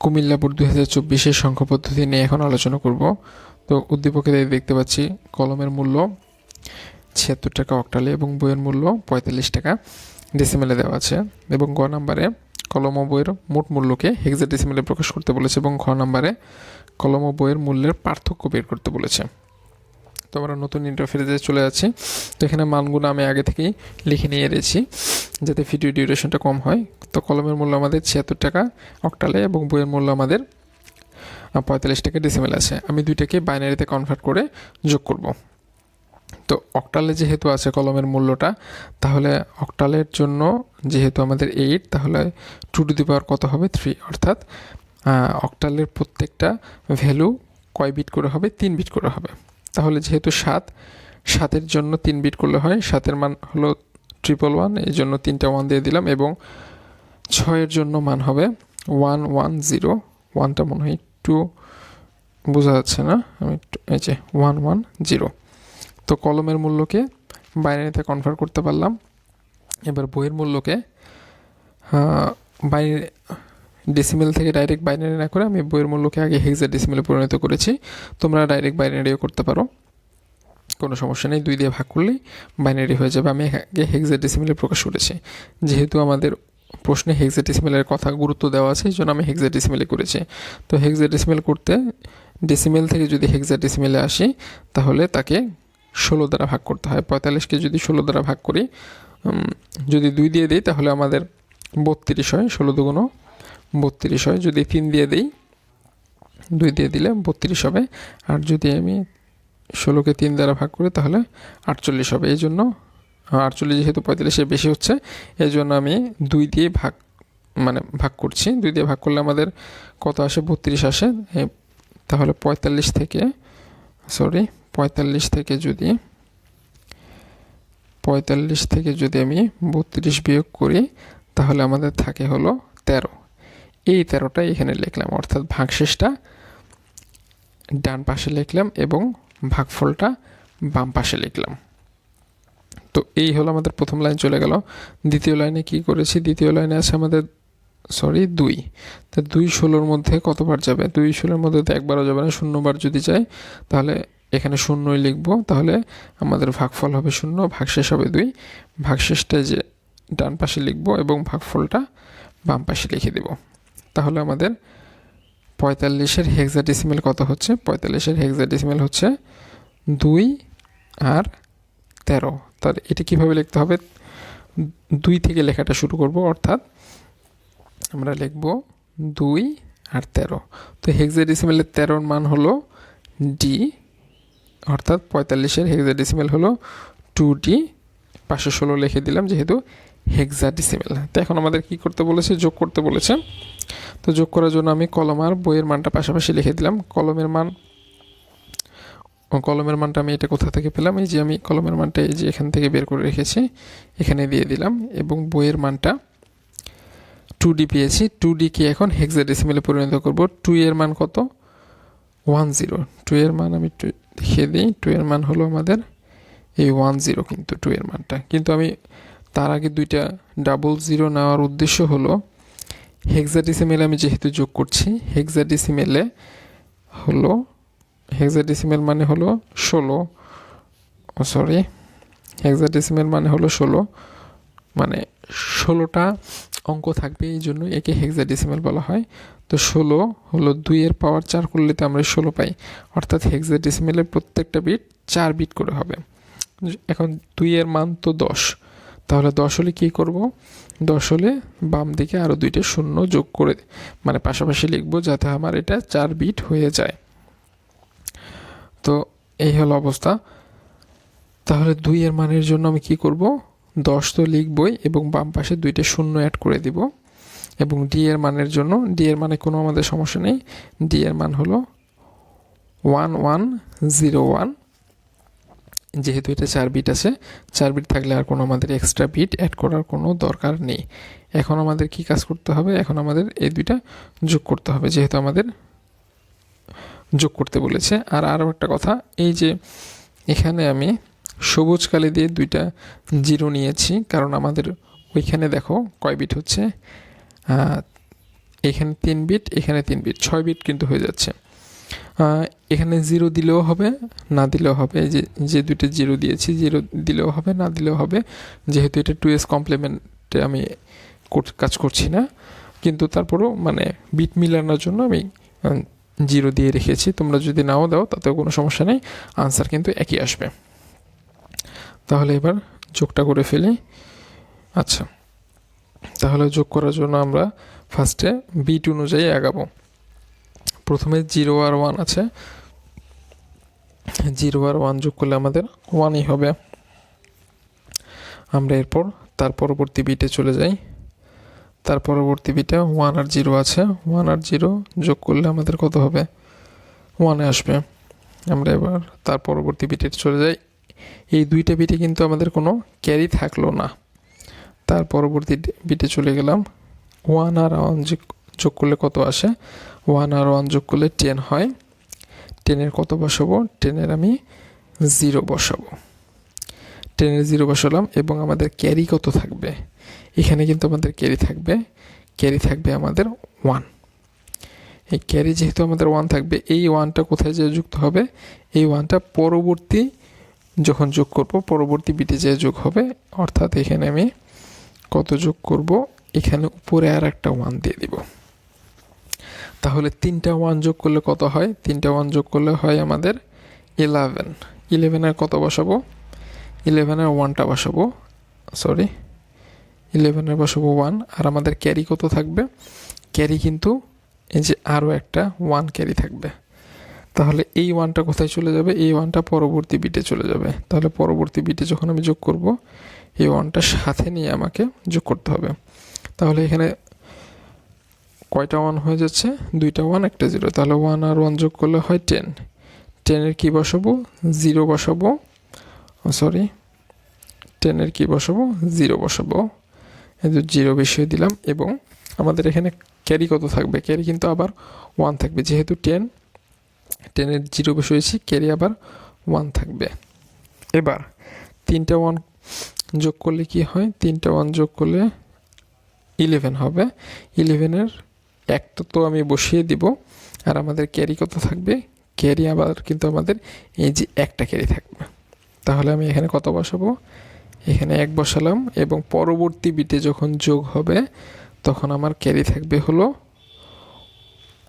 Comilla board দুই হাজার চব্বিশের সংখ্যা পদ্ধতি নিয়ে এখন আলোচনা করব। তো উদ্দীপকে দেখতে পাচ্ছি, কলমের মূল্য ছিয়াত্তর টাকা অক্টালে এবং বইয়ের মূল্য পঁয়তাল্লিশ টাকা ডেসিমেলে দেওয়া আছে এবং গ নাম্বারে কলম ও বইয়ের মোট মূল্যকে হেক্সা ডেসিমেলে প্রকাশ করতে বলেছে এবং ঘ নাম্বারে কলম ও বইয়ের মূল্যের পার্থক্য বের করতে বলেছে। তো আমরা নতুন ইন্টারফেসে চলে যাচ্ছি। তো এখানে মানগুলো আমি আগে থেকেই লিখে নিয়ে এসেছি, যাতে ভিডিও ডিউরেশনটা কম হয়। তো কলমের মূল্য আমাদের ছিয়াত্তর টাকা অক্টালে এবং বইয়ের মূল্য আমাদের পঁয়তাল্লিশ টাকা ডিসিমেল আছে। আমি দুইটাকে বাইনারিতে কনভার্ট করে যোগ করব। তো অক্টালে যেহেতু আছে কলমের মূল্যটা, তাহলে অক্টালের জন্য যেহেতু আমাদের এইট তাহলে টু টু দি পাওয়ার কত হবে? থ্রি অর্থাৎ অক্টালের প্রত্যেকটা ভ্যালু কয় বিট করে হবে? তিন বিট করে হবে। তাহলে যেহেতু সাত, সাতের জন্য তিন বিট করলে হয়, সাতের মান হলো ট্রিপল ওয়ান এই জন্য তিনটা ওয়ান দিয়ে দিলাম এবং ছয়ের জন্য মান হবে ওয়ান ওয়ান জিরো ওয়ানটা মনে হয় একটু বোঝা যাচ্ছে না, আমি এই যে ওয়ান ওয়ান জিরো তো কলমের মূল্যকে বাইনারিতে কনভার্ট করতে পারলাম। এবার বইয়ের মূল্যকে বাইনারি ডেসিমেল থেকে ডাইরেক্ট বাইনারি না করে আমি বইয়ের মূল্যকে আগে হেক্সা ডেসিমেলে পরিণত করেছি। তোমরা ডাইরেক্ট বাইনারিও করতে পারো। কোনো সমস্যা নেই, দুই দিয়ে ভাগ করলেই বাইনারি হয়ে যাবে। আমি আগে হেক্সা ডেসিমেলে প্রকাশ করেছি। যেহেতু আমাদের প্রশ্নে হেক্সা ডেসিমেলের কথা গুরুত্ব দেওয়া আছে এই জন্য আমি হেক্সা ডেসিমেলে করেছি। তো হেক্সা ডেসিমেল করতে ডেসিমেল থেকে যদি হেক্সা ডেসিমেলে আসি, তাহলে তাকে ষোলো দ্বারা ভাগ করতে হয়। পঁয়তাল্লিশকে যদি ষোলো দ্বারা ভাগ করি যদি দুই দিয়ে দিই, তাহলে আমাদের বত্রিশ হয়। ষোলো দুগুণ বত্রিশ হয়, যদি তিন দিয়ে দিই, দুই দিয়ে দিলে বত্রিশ হবে। আর যদি আমি ষোলোকে তিন দ্বারা ভাগ করি, তাহলে আটচল্লিশ হবে। এই জন্য আটচল্লিশ যেহেতু পঁয়তাল্লিশের বেশি হচ্ছে, এই জন্য আমি দুই দিয়ে ভাগ মানে ভাগ করছি। দুই দিয়ে ভাগ করলে আমাদের কত আসে? বত্রিশ আসে। তাহলে পঁয়তাল্লিশ থেকে, সরি, পঁয়তাল্লিশ থেকে যদি, পঁয়তাল্লিশ থেকে যদি আমি বত্রিশ বিয়োগ করি, তাহলে আমাদের থাকে হলো তেরো। এই তেরোটা এখানে লিখলাম, অর্থাৎ ভাগশেষটা ডান পাশে লিখলাম এবং ভাগফলটা বাম পাশে লিখলাম। তো এই হলো আমাদের প্রথম লাইন চলে গেল। দ্বিতীয় লাইনে কি করেছি? দ্বিতীয় লাইনে আছে আমাদের, সরি, দুই। তো দুই ষোলোর মধ্যে কতবার যাবে? দুই ষোলোর মধ্যে তো একবারও যাবে না, শূন্যবার যদি যায়, তাহলে এখানে শূন্যই লিখব। তাহলে আমাদের ভাগফল হবে শূন্য, ভাগশেষ হবে দুই। ভাগশেষটা যে ডান পাশে লিখব এবং ভাগফলটা বাম পাশে লিখে দেব। তাহলে আমাদের পঁয়তাল্লিশের হেক্সাডেসিমেল কত হচ্ছে? পঁয়তাল্লিশের হেক্সাডেসিমেল হচ্ছে দুই আর তেরো। তার এটা কীভাবে লিখতে হবে? দুই থেকে লেখাটা শুরু করব, অর্থাৎ আমরা লিখব দুই আর তেরো। তো হেক্সাডেসিমেলের তেরোর মান হলো ডি অর্থাৎ পঁয়তাল্লিশের হেক্সাডেসিমেল হলো টু ডি পাঁচশো ষোলো লিখে দিলাম, যেহেতু হেক্সাডেসিমেল তো এখন আমাদের কি করতে বলেছে? যোগ করতে বলেছে। তো যোগ করার জন্য আমি কলম আর বইয়ের মানটা পাশাপাশি লিখে দিলাম। কলমের মান, কলমের মানটা আমি এটা কোথা থেকে পেলাম? এই যে আমি কলমের মানটা এই যে এখান থেকে বের করে রেখেছি, এখানে দিয়ে দিলাম এবং বইয়ের মানটা টু ডি পেয়েছি। টু ডিকে এখন হেক্সাডেসিমেলে পরিণত করব। টু এর মান কত? ওয়ান জিরো টু এর মান আমি টু দেখিয়ে দিই। টু এর মান হলো আমাদের এই ওয়ান জিরো কিন্তু টু এর মানটা। কিন্তু আমি তার আগে দুইটা ডাবল জিরো নেওয়ার উদ্দেশ্য হলো হেক্সাডেসিমেলে আমি যেহেতু যোগ করছি হেক্সাডেসিমেলে হলো হেক্সাডেসিমেল মানে হলো ষোলো সরি হেক্সাডেসিমেল মানে হলো ষোলো মানে ষোলোটা অঙ্ক থাকবে, এই জন্য একে হেক্সাডেসিমেল বলা হয়। তো ষোলো হলো দুইয়ের পাওয়ার চার করলে তো আমরা ষোলো পাই, অর্থাৎ হেক্সাডেসিমেলের প্রত্যেকটা বিট চার বিট করে হবে। এখন দুইয়ের মান তো দশ তাহলে দশ হলে কী করব? দশ হলে বাম দিকে আরও দুইটা শূন্য যোগ করে মানে পাশাপাশি লিখব যাতে আমার এটা চার বিট হয়ে যায়। তো এই হলো অবস্থা। তাহলে দুই এর মানের জন্য আমি কি করব? দশ তো লিখবই এবং বাম পাশে দুইটা শূন্য অ্যাড করে দিব। এবং ডি এর মানের জন্য, ডি এর মানে কোনো আমাদের সমস্যা নেই। ডি এর মান হলো ওয়ান ওয়ান জিরো ওয়ান। যেহেতু এটা চার বিট আছে, চার বিট থাকলে আর কোনো আমাদের এক্সট্রা বিট অ্যাড করার কোনো দরকার নেই। এখন আমাদের কি কাজ করতে হবে? এখন আমাদের এই দুইটা যোগ করতে হবে, যেহেতু আমাদের যোগ করতে বলেছে। আর আরও একটা কথা, এই যে এখানে আমি সবুজ কালি দিয়ে দুইটা জিরো নিয়েছি, কারণ আমাদের ওইখানে দেখো কয় বিট হচ্ছে? এখানে তিন বিট এখানে তিন বিট ছয় বিট কিন্তু হয়ে যাচ্ছে। এখানে জিরো দিলেও হবে, না দিলেও হবে। যে যে দুইটা জিরো দিয়েছি, জিরো দিলেও হবে, না দিলেও হবে। যেহেতু এটা টু এস কমপ্লিমেন্টে আমি কাজ করছি না, কিন্তু তারপরেও মানে বিট মিলানোর জন্য আমি জিরো দিয়ে রেখেছি। তোমরা যদি নাও দাও, তাতেও কোনো সমস্যা নেই আনসার কিন্তু একই আসবে। তাহলে এবার যোগটা করে ফেলি। আচ্ছা তাহলে যোগ করার জন্য আমরা ফার্স্টে বিট অনুযায়ী আগাবো। প্রথমে জিরো আর ওয়ান আছে। জিরো আর ওয়ান যোগ করলে আমাদের ওয়ানই হবে। আমরা এরপর, তার পরবর্তী বিটে চলে যাই। তার পরবর্তী বিটে ওয়ান আর জিরো আছে। ওয়ান আর জিরো যোগ করলে আমাদের কত হবে? ওয়ানে আসবে। আমরা এবার তার পরবর্তী বিটে চলে যাই। এই দুইটা বিটে কিন্তু আমাদের কোনো ক্যারি থাকল না। তার পরবর্তী বিটে চলে গেলাম। ওয়ান আর ওয়ান যোগ করলে কত আসে? ওয়ান আর ওয়ান যোগ করলে টেন হয়। টেনের কত বসাবো? টেনের আমি জিরো বসাবো। টেনের জিরো বসালাম এবং আমাদের ক্যারি কত থাকবে? এখানে কিন্তু আমাদের ক্যারি থাকবে। ক্যারি থাকবে আমাদের ওয়ান এই ক্যারি যেহেতু আমাদের ওয়ান থাকবে, এই ওয়ানটা কোথায় যেয়ে যুক্ত হবে? এই ওয়ানটা পরবর্তী যখন যোগ করব, পরবর্তী বিটে যেয়ে যোগ হবে, অর্থাৎ এখানে আমি কত যোগ করব? এখানে উপরে আর একটা ওয়ান দিয়ে দিব। তাহলে তিনটা ওয়ান যোগ করলে কত হয়? তিনটা ওয়ান যোগ করলে হয় আমাদের ইলেভেন ইলেভেনের কত বসাবো? ইলেভেনের ওয়ানটা বসাবো। সরি ইলেভেনের বসাবো ওয়ান আর আমাদের ক্যারি কত থাকবে? ক্যারি কিন্তু এই যে আরও একটা ওয়ান ক্যারি থাকবে। তাহলে এই ওয়ানটা কোথায় চলে যাবে? এই ওয়ানটা পরবর্তী বিটে চলে যাবে। তাহলে পরবর্তী বিটে যখন আমি যোগ করব, এই ওয়ানটা সাথে নিয়ে আমাকে যোগ করতে হবে। তাহলে এখানে কয়টা ওয়ান হয়ে যাচ্ছে? দুইটা ওয়ান একটা জিরো তাহলে ওয়ান আর ওয়ান যোগ করলে হয় টেন টেনের কী বসাবো? জিরো বসাবো। সরি টেনের কী বসাবো? জিরো বসাবো। এই জিরো বেশি দিলাম এবং আমাদের এখানে ক্যারি কত থাকবে? ক্যারি কিন্তু আবার ওয়ান থাকবে। যেহেতু টেন টেনের জিরো বেশি ক্যারি আবার ওয়ান থাকবে। এবার তিনটা ওয়ান যোগ করলে কি হয়? তিনটা ওয়ান যোগ করলে ইলেভেন হবে। ইলেভেনের একটা তো আমি বসিয়ে দিব, আর আমাদের ক্যারি কত থাকবে? ক্যারি আবার কিন্তু আমাদের এই যে একটা ক্যারি থাকবে। তাহলে আমি এখানে কত বসাবো? এখানে এক বসালাম, এবং পরবর্তী বিটে যখন যোগ হবে, তখন আমার ক্যারি থাকবে হলো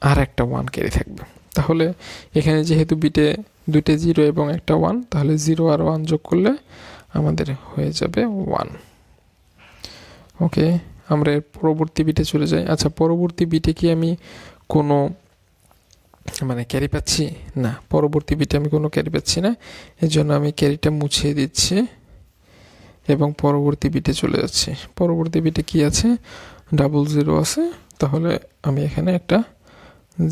আর একটা ওয়ান ক্যারি থাকবে। তাহলে এখানে যেহেতু বিটে দুইটা জিরো এবং একটা ওয়ান তাহলে জিরো আর ওয়ান যোগ করলে আমাদের হয়ে যাবে ওয়ান ওকে আমরা পরবর্তী বিটে চলে যাই। আচ্ছা পরবর্তী বিটে কি আমি কোনো মানে ক্যারি পাচ্ছি? না, পরবর্তী বিটে আমি কোনো ক্যারি পাচ্ছি না। এর জন্য আমি ক্যারিটা মুছিয়ে দিচ্ছি এবং পরবর্তী বিটে চলে যাচ্ছি। পরবর্তী বিটে কি আছে? ডাবল জিরো আছে। তাহলে আমি এখানে একটা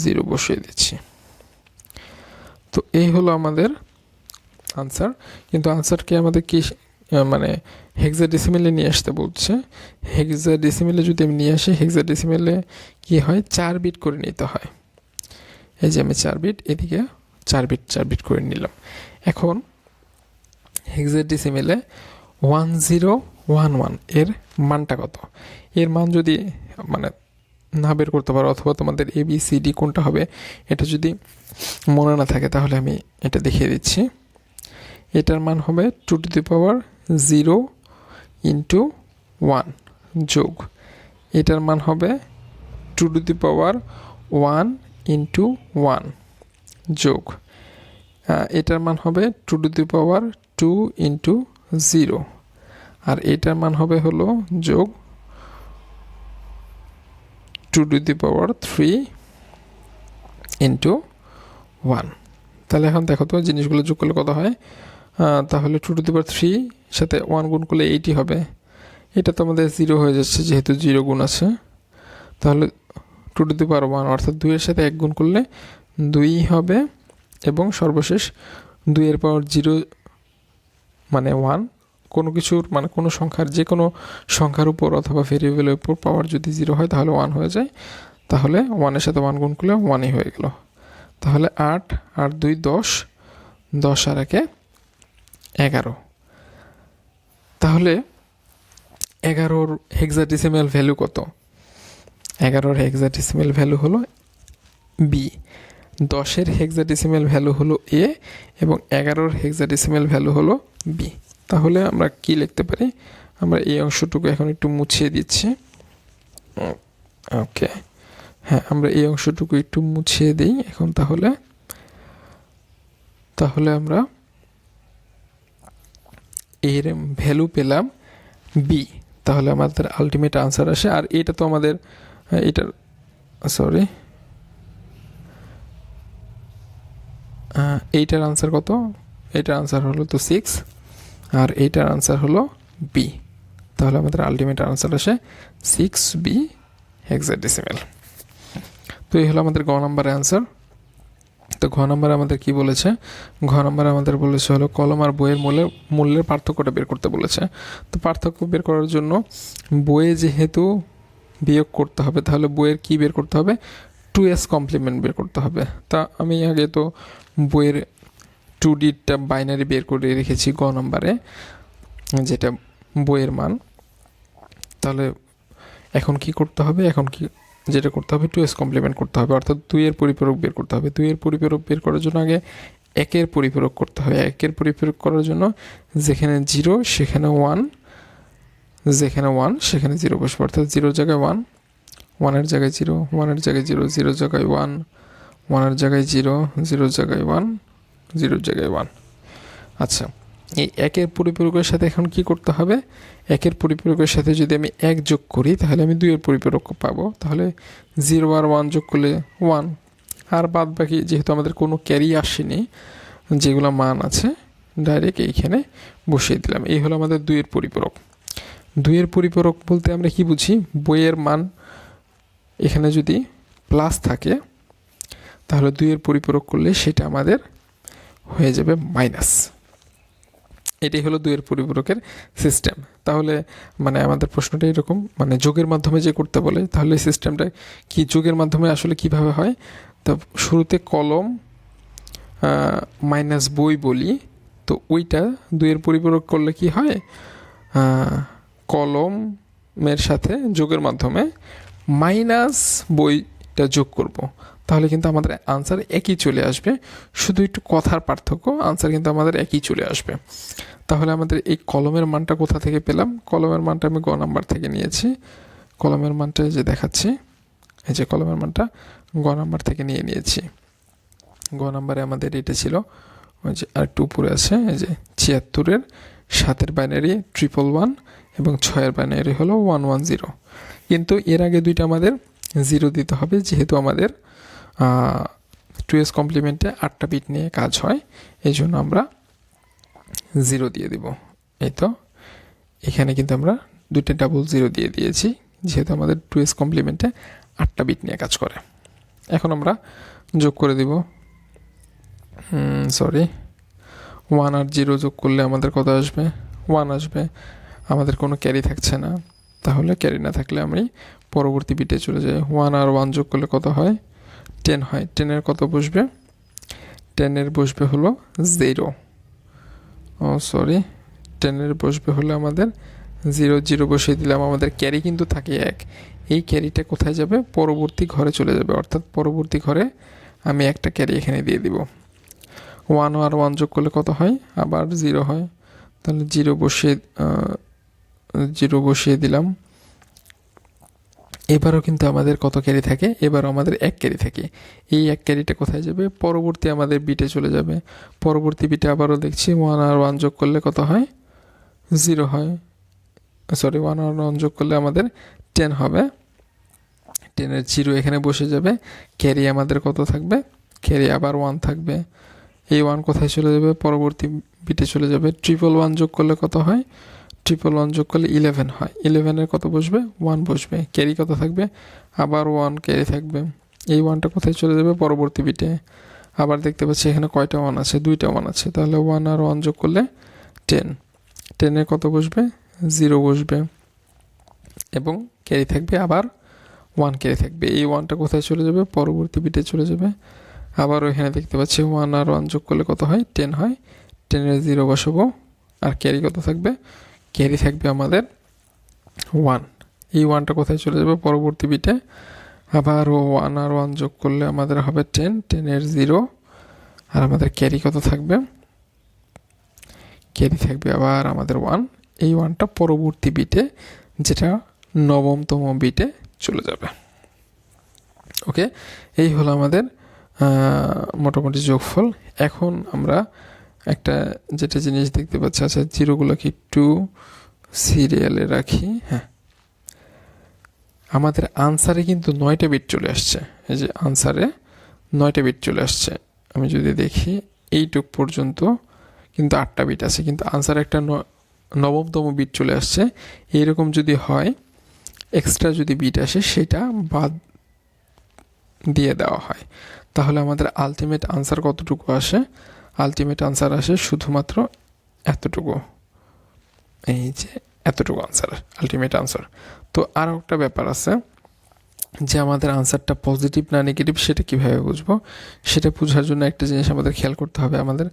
জিরো বসিয়ে দিচ্ছি। তো এই হলো আমাদের আনসার কিন্তু আনসারকে আমাদের কি মানে হেক্সা ডেসিমেলে নিয়ে আসতে বলছে। হেক্সা ডেসিমেলে যদি আমি নিয়ে আসি হেক্সা ডেসিমেলে কী হয়? চার বিট করে নিতে হয়। এই যে আমি চার বিট এদিকে চার বিট চার বিট করে নিলাম। এখন হেক্সা ডেসিমেলে ওয়ান জিরো ওয়ান ওয়ানের মানটা কত? এর মান যদি মানে না বের করতে পারো, অথবা তোমাদের এ বি সি ডি কোনটা হবে, এটা যদি মনে না থাকে, তাহলে আমি এটা দেখিয়ে দিচ্ছি। এটার মান হবে two to the power zero into one যোগ। এটার মান হবে two to the power one into one যোগ। এটার মান হবে two to the power two into zero. আর এটার মান হবে হলো যোগ two to the power three into one. তাহলে এখন দেখো তো জিনিসগুলো যোগ করলে কত হয়? তাহলে two to the power three সাথে ওয়ান গুণ করলে এইটি হবে। এটা তো আমাদের জিরো হয়ে যাচ্ছে, যেহেতু জিরো গুণ আছে। তাহলে two to the power one অর্থাৎ দুইয়ের সাথে এক গুণ করলে দুই হবে এবং সর্বশেষ দুইয়ের পাওয়ার জিরো মানে ওয়ান কোনো কিছুর মানে কোনো সংখ্যার যে কোনো সংখ্যার উপর অথবা ভেরিয়েবলের উপর পাওয়ার যদি জিরো হয়, তাহলে ওয়ান হয়ে যায়। তাহলে ওয়ানের সাথে ওয়ান গুণ করলে ওয়ানই হয়ে গেল। তাহলে আট আর দুই, দশ দশ আর একে এগারো। তাহলে এগারোর হেক্সাডেসিমাল ভ্যালু কত? এগারোর হেক্সাডেসিমেল ভ্যালু হলো বি দশের হেক্সাডেসিমেল ভ্যালু হলো এ এবং এগারোর হেক্সাডেসিমেল ভ্যালু হলো বি তাহলে আমরা কি লিখতে পারি? আমরা এই অংশটুকু এখন একটু মুছিয়ে দিচ্ছি। ওকে হ্যাঁ আমরা এই অংশটুকু একটু মুছিয়ে দিই এখন তাহলে। তাহলে আমরা এর ভ্যালু পেলাম বি তাহলে আমাদের আলটিমেট আনসার আসে। আর এটা তো আমাদের এটার সরি এইটার আনসার কত? এইটার আনসার হলো তো সিক্স আর এইটার আনসার হলো বি তাহলে আমাদের আলটিমেট আনসার আসে সিক্স বি হেক্সাডেসিমেল তো এই হলো আমাদের গ নাম্বারের আনসার তো ঘ নম্বরে আমাদের কি বলেছে? ঘ নম্বরে আমাদের বলেছে হলো কলম আর বইয়ের মূল্যের মূল্যের পার্থক্যটা বের করতে বলেছে। তো পার্থক্য বের করার জন্য বইয়ে যেহেতু বিয়োগ করতে হবে, তাহলে বইয়ের কি বের করতে হবে? টু এস কমপ্লিমেন্ট বের করতে হবে। তা আমি আগে তো বইয়ের টু ডিটা বাইনারি বের করে রেখেছি গ নম্বরে, যেটা বইয়ের মান। তাহলে এখন কি করতে হবে? এখন কি যেটা করতে হবে টু এস কমপ্লিমেন্ট করতে হবে। অর্থাৎ দুইয়ের পরিপূরক বের করতে হবে। দুইয়ের পরিপূরক বের করার জন্য আগে একের পরিপূরক করতে হবে একের পরিপূরক করার জন্য যেখানে জিরো সেখানে ওয়ান যেখানে ওয়ান সেখানে জিরো বসবে। অর্থাৎ জিরোর জায়গায় ওয়ান ওয়ানের জায়গায় জিরো ওয়ানের জায়গায় জিরো জিরো জায়গায় ওয়ান ওয়ানের জায়গায় জিরো জিরোর জায়গায় ওয়ান জিরোর জায়গায় ওয়ান আচ্ছা। এই একের পরিপূরকের সাথে এখন কি করতে হবে? একের পরিপূরকের সাথে যদি আমি এক যোগ করি, তাহলে আমি দুইয়ের পরিপূরক পাবো। তাহলে জিরো আর ওয়ান যোগ করলে ওয়ান। আর বাদ বাকি যেহেতু আমাদের কোনো ক্যারি আসেনি, যেগুলো মান আছে, ডাইরেক্ট এইখানে বসিয়ে দিলাম। এই হলো আমাদের দুইয়ের পরিপূরক। দুইয়ের পরিপূরক বলতে আমরা কি বুঝি? বইয়ের মান এখানে যদি প্লাস থাকে, তাহলে দুইয়ের পরিপূরক করলে সেটা আমাদের হয়ে যাবে মাইনাস এটাই হলো দুইয়ের পরিপূরকের সিস্টেম তাহলে মানে আমাদের প্রশ্নটা এরকম মানে যোগের মাধ্যমে যে করতে বলে, তাহলে সিস্টেমটা কি যোগের মাধ্যমে আসলে কীভাবে হয়? তো শুরুতে কলম মাইনাস বই বলি, তো ওইটা দুইয়ের পরিপূরক করলে কি হয়? কলমের সাথে যোগের মাধ্যমে মাইনাস বইটা যোগ করব। তাহলে কিন্তু আমাদের আনসার একই চলে আসবে। শুধু একটু কথার পার্থক্য আনসার কিন্তু আমাদের একই চলে আসবে। তাহলে আমাদের এই কলমের মানটা কোথা থেকে পেলাম? কলমের মানটা আমি গ নাম্বার থেকে নিয়েছি। কলমের মানটা যে দেখাচ্ছি, এই যে কলমের মানটা গ নাম্বার থেকে নিয়ে নিয়েছি। গ নাম্বারে আমাদের এটা ছিল, ওই যে আরেকটু উপরে আছে, এই যে ছিয়াত্তরের, সাতের বাইনারি ট্রিপল ওয়ান এবং ছয়ের বাইনারি হলো ওয়ান ওয়ান জিরো কিন্তু এর আগে দুইটা আমাদের জিরো দিতে হবে, যেহেতু আমাদের টু এস কমপ্লিমেন্টে আটটা বিট নিয়ে কাজ হয় এই জন্য আমরা জিরো দিয়ে দিব। এই তো, এখানে কিন্তু আমরা দুইটা ডাবল জিরো দিয়ে দিয়েছি, যেহেতু আমাদের টু এস কমপ্লিমেন্টে আটটা বিট নিয়ে কাজ করে। এখন আমরা যোগ করে দিব সরি ওয়ান আর জিরো যোগ করলে আমাদের কত আসবে? ওয়ান আসবে। আমাদের কোনো ক্যারি থাকছে না। তাহলে ক্যারি না থাকলে আমি পরবর্তী বিটে চলে যাই। ওয়ান আর ওয়ান যোগ করলে কত হয়? টেন হয়, টেনের কত বসবে? টেনের বসবে হলো জিরো ও সরি টেনের বসবে হলো আমাদের জিরো জিরো বসিয়ে দিলাম, আমাদের ক্যারি কিন্তু থাকে এক। এই ক্যারিটা কোথায় যাবে? পরবর্তী ঘরে চলে যাবে। অর্থাৎ পরবর্তী ঘরে আমি একটা ক্যারি এখানে দিয়ে দিব। ওয়ান আর ওয়ান যোগ করলে কত হয়? আবার জিরো হয়। তাহলে জিরো বসিয়ে জিরো বসিয়ে দিলাম। এবারও কিন্তু আমাদের কত ক্যারি থাকে? এবারও আমাদের এক ক্যারি থাকে। এই এক ক্যারিটা কোথায় যাবে? পরবর্তী আমাদের বিটে চলে যাবে। পরবর্তী বিটে আবারও দেখছি ওয়ান আর ওয়ান যোগ করলে কত হয়? জিরো হয়। সরি ওয়ান আর ওয়ান যোগ করলে আমাদের টেন হবে। টেনের জিরো এখানে বসে যাবে। ক্যারি আমাদের কত থাকবে? ক্যারি আবার ওয়ান থাকবে। এই ওয়ান কোথায় চলে যাবে? পরবর্তী বিটে চলে যাবে। ট্রিপল ওয়ান যোগ করলে কত হয়? ট্রিপল ওয়ান যোগ করলে ইলেভেন হয়। ইলেভেনের কত বসবে? ওয়ান বসবে। ক্যারি কত থাকবে? আবার ওয়ান ক্যারি থাকবে। এই ওয়ানটা কোথায় চলে যাবে? পরবর্তী বিটে আবার দেখতে পাচ্ছি এখানে কয়টা ওয়ান আছে? দুইটা ওয়ান আছে। তাহলে ওয়ান আর ওয়ান যোগ করলে টেন টেনে কত বসবে? জিরো বসবে। এবং ক্যারি থাকবে আবার ওয়ান ক্যারি থাকবে। এই ওয়ানটা কোথায় চলে যাবে? পরবর্তী বিটে চলে যাবে। আবার এখানে দেখতে পাচ্ছি ওয়ান আর ওয়ান যোগ করলে কত হয়? টেন হয়। টেনের জিরো বসাবো। আর ক্যারি কত থাকবে? ক্যারি থাকবে আমাদের ওয়ান এই ওয়ানটা কোথায় চলে যাবে? পরবর্তী বিটে আবার ওয়ান আর ওয়ান যোগ করলে আমাদের হবে টেন টেনের জিরো আর আমাদের ক্যারি কত থাকবে? ক্যারি থাকবে আবার আমাদের ওয়ান এই ওয়ানটা পরবর্তী বিটে যেটা নবমতম বিটে চলে যাবে। ওকে এই হলো আমাদের মোটামুটি যোগফল। এখন আমরা একটা যেটা জিনিস দেখতে পাচ্ছি আচ্ছা জিরোগুলোকে একটু সিরিয়ালে রাখি হ্যাঁ। আমাদের আনসারে কিন্তু নয়টা বিট চলে আসছে। এই যে আনসারে নয়টা বিট চলে আসছে। আমি যদি দেখি, এইটুক পর্যন্ত কিন্তু আটটা বিট আছে, কিন্তু আনসারে একটা নবমতম বিট চলে আসছে। এইরকম যদি হয় এক্সট্রা যদি বিট আসে, সেটা বাদ দিয়ে দেওয়া হয়। তাহলে আমাদের আলটিমেট আনসার কতটুকু আসে? আলটিমেট আনসার আসে শুধুমাত্র এতটুকু। এই যে এতটুকু আনসার আলটিমেট আনসার তো আরও একটা ব্যাপার আছে যে আমাদের আনসারটা পজিটিভ না নেগেটিভ সেটা কীভাবে বুঝব? সেটা বোঝার জন্য একটা জিনিস আমাদের খেয়াল করতে হবে। আমাদের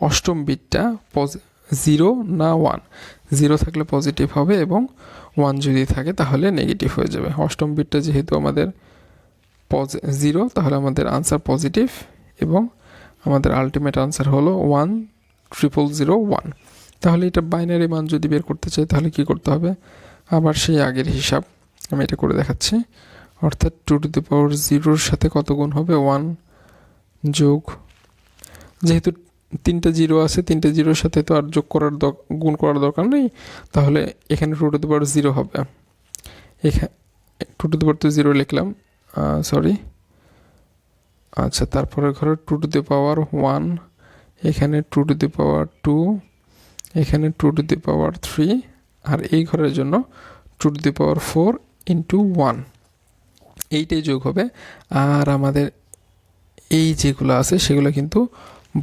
অষ্টম বিটটা জিরো না ওয়ান জিরো থাকলে পজিটিভ হবে এবং ওয়ান যদি থাকে তাহলে নেগেটিভ হয়ে যাবে। অষ্টম বিটটা যেহেতু আমাদের পজ জিরো তাহলে আমাদের আনসার পজিটিভ এবং আমাদের আলটিমেট আনসার হলো ওয়ান ট্রিপল জিরো ওয়ান তাহলে এটা বাইনারি মান যদি বের করতে চাই, তাহলে কি করতে হবে? আবার সেই আগের হিসাব আমি এটা করে দেখাচ্ছি। অর্থাৎ টু টু দি পাওয়ার জিরোর সাথে কত গুণ হবে? ওয়ান যোগ, যেহেতু তিনটা জিরো আছে, তিনটা জিরোর সাথে তো আর যোগ করার গুণ করার দরকার নেই, তাহলে এখানে two to the power zero হবে। এখানে টু টু দি পাওয়ার তো জিরো লিখলাম সরি আচ্ছা তারপরে ঘরে two to the power one এখানে two to the power two এখানে two to the power three আর এই ঘরের জন্য two to the power four into one এইটাই যোগ হবে। আর আমাদের এই যেগুলো আছে, সেগুলো কিন্তু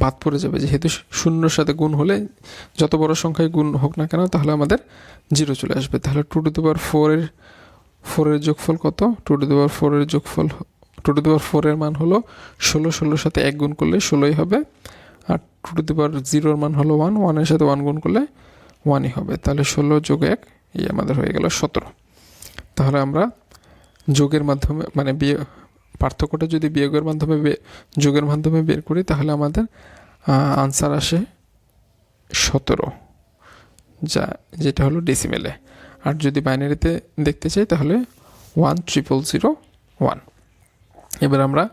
বাদ পড়ে যাবে। যেহেতু শূন্যর সাথে গুণ হলে যত বড় সংখ্যায় গুণ হোক না কেন, তাহলে আমাদের জিরো চলে আসবে। তাহলে টু টু দি পাওয়ার ফোরের ফোরের যোগফল কত? টু টু দি পাওয়ার ফোরের যোগফল টু টু দি পাওয়ার ফোরের মান হলো ষোলো, ষোলোর সাথে এক গুণ করলে ষোলোই হবে। আর টু টু দি পাওয়ার জিরোর মান হলো ওয়ান ওয়ানের সাথে ওয়ান গুণ করলে ওয়ানই হবে। তাহলে ষোলো যোগ এক, এই আমাদের হয়ে গেল সতেরো। তাহলে আমরা যোগের মাধ্যমে মানে বিয়ে, পার্থক্যটা যদি বিয়োগের মাধ্যমে যোগের মাধ্যমে বের করি, তাহলে আমাদের আনসার আসে সতেরো, যা, যেটা হলো ডেসিমেলে আর যদি বাইনারিতে দেখতে চাই, তাহলে ওয়ান ট্রিপল জিরো ওয়ান এবার আমরা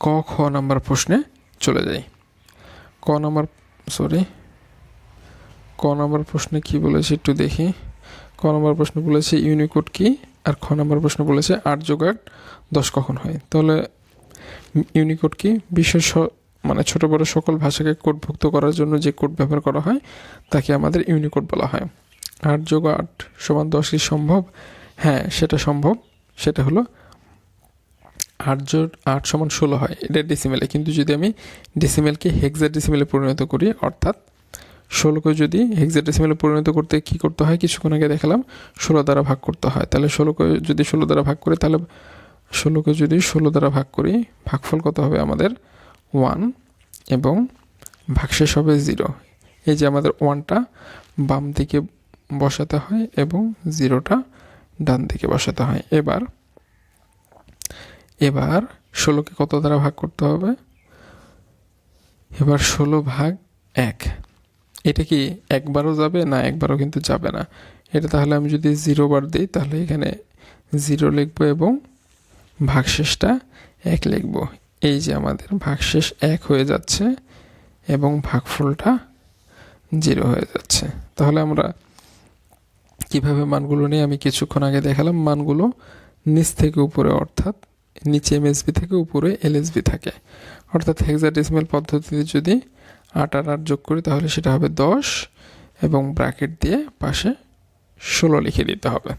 ক, খ নাম্বার প্রশ্নে চলে যাই। ক নাম্বার সরি ক নাম্বার প্রশ্নে কি বলেছে একটু দেখি। ক নাম্বার প্রশ্ন বলেছে ইউনিকোড কি? আর খ নাম্বার প্রশ্ন বলেছে আট যোগ আট দশ কখন হয়? তাহলে ইউনিকোড কি? বিশ্বের মানে ছোট বড় সকল ভাষাকে কোডভুক্ত করার জন্য যে কোড ব্যবহার করা হয়, তাকে আমাদের ইউনিকোড বলা হয়। আট যোগ আট সমান দশ কি সম্ভব? হ্যাঁ সেটা সম্ভব। সেটা হলো আট যোগ আট সমান ষোলো হয়, এটা ডেসিমেলে কিন্তু যদি আমি ডেসিমেলকে হেক্সা ডেসিমেলে পরিণত করি, অর্থাৎ ষোলোকে যদি হেক্সা ডেসিমেলে পরিণত করতে কী করতে হয়, কিছুক্ষণ আগে দেখালাম, ষোলো দ্বারা ভাগ করতে হয়। তাহলে ষোলোকে যদি ষোলো দ্বারা ভাগ করি, তাহলে ষোলোকে যদি ষোলো দ্বারা ভাগ করি, ভাগফল কত হবে আমাদের? ওয়ান এবং ভাগশেষ হবে জিরো। এই যে আমাদের ওয়ানটা বাম দিকে বসাতে হয় এবং জিরোটা ডান দিকে বসাতে হয়। এবার এবার ষোলোকে কত দ্বারা ভাগ করতে হবে? এবার ষোলো ভাগ এক। এটা কি একবারও যাবে? না, একবারও কিন্তু যাবে না। এটা তাহলে আমি যদি জিরো বার দিই, তাহলে এখানে জিরো লিখব এবং ভাগশেষটা এক লিখব। এই যে আমাদের ভাগশেষ এক হয়ে যাচ্ছে এবং ভাগফলটা জিরো হয়ে যাচ্ছে। তাহলে আমরা কীভাবে মানগুলো নিয়ে আমি কিছুক্ষণ আগে দেখালাম, মানগুলো নিচ থেকে উপরে অর্থাৎ নিচে এমএসবি থেকে উপরে এলএসবি থাকে। অর্থাৎ হেক্সাডেসিমাল পদ্ধতিতে যদি আট আর আট যোগ করি, তাহলে সেটা হবে দশ এবং ব্র্যাকেট দিয়ে পাশে ষোলো লিখে দিতে হবে।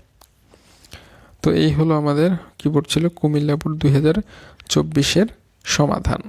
তো এই হলো আমাদের কিবোর্ড ছিল কুমিল্লাপুর দুই হাজার চব্বিশের সমাধান।